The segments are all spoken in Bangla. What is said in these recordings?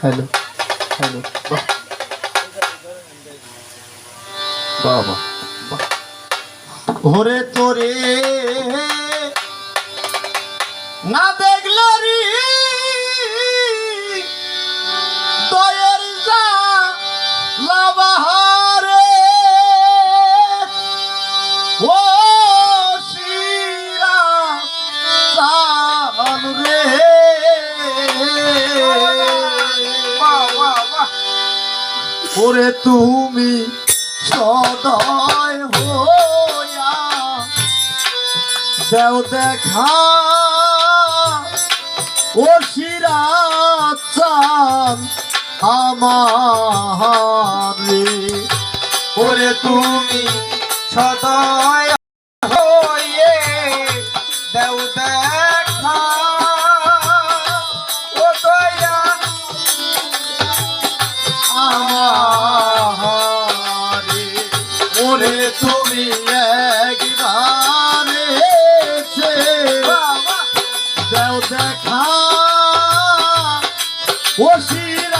হ্যালো হ্যালো বাবা ভোরে তোরে না দেখলারি ওরে তুমি সদয় হইয়া দেও দেখা ও শিরাচান আমার ওরে তুমি সদয় হয়ে দেও দেখা দেও দেখা। ও শিরাচান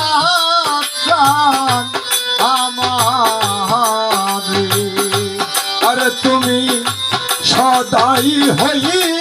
আমারে। আরে তুমি সদাই হইয়া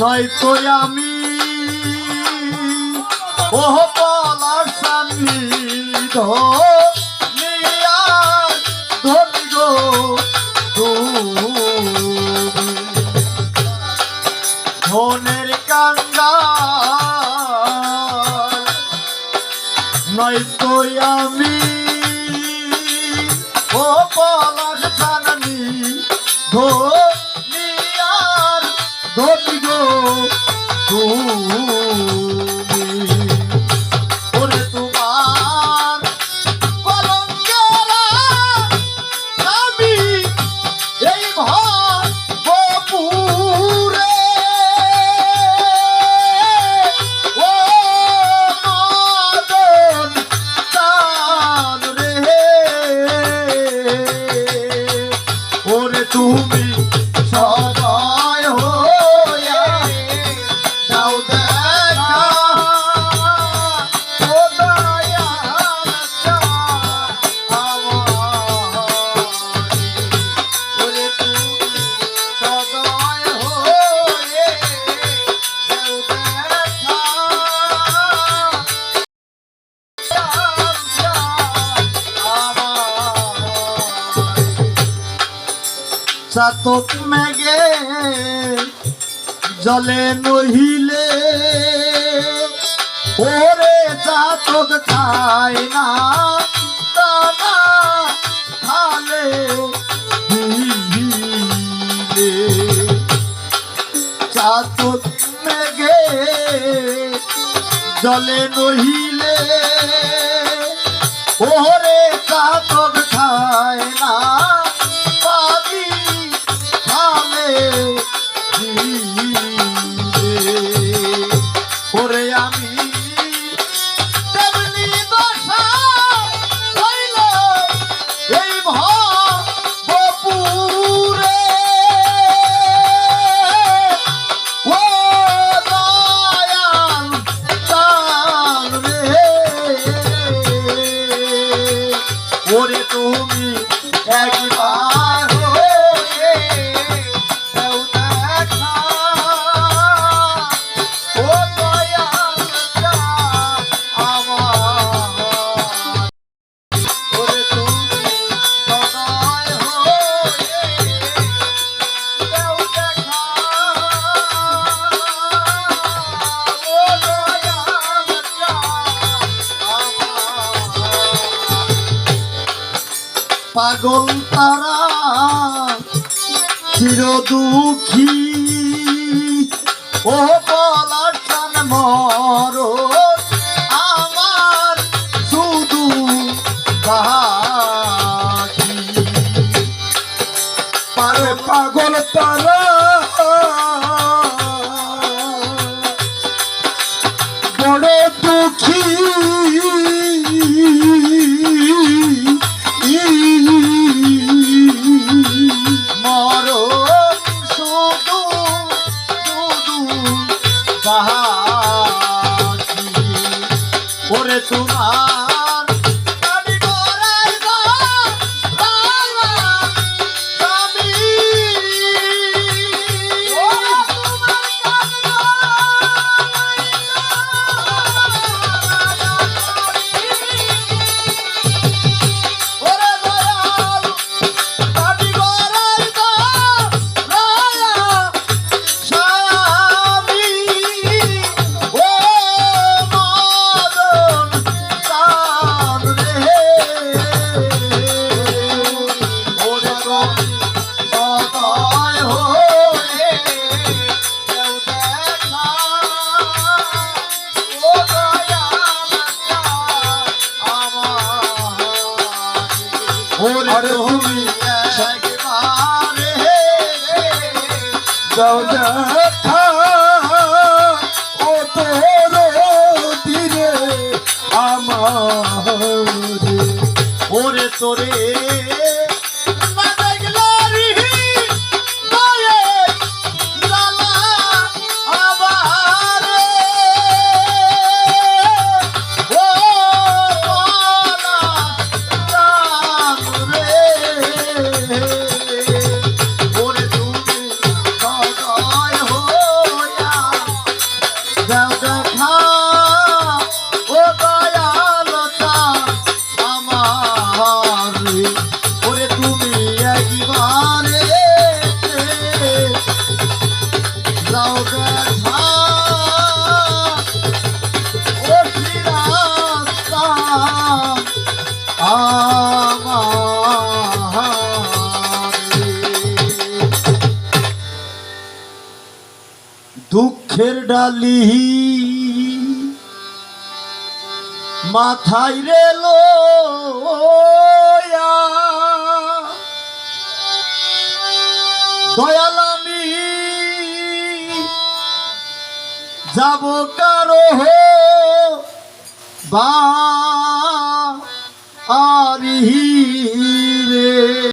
নয়তো আমি। ও পলাশানি ধনিয়া ধনি গো তুমি। ধনের কাঙ্গাল নয়তো ধনি গো চাতক মেঘে জলে নহিলে। ওরে চাতক খায় না চাতক মেঘে জলে নহিলে। ওরে চাতক খায় পাগল তারা চির দুঃখী। ও বলার মর আমার শুধু পারে পাগল তারা So done. দুঃখের ডালি। মাথায় রেল দয়ালামি যাব কারও হে বা আরিহি রে।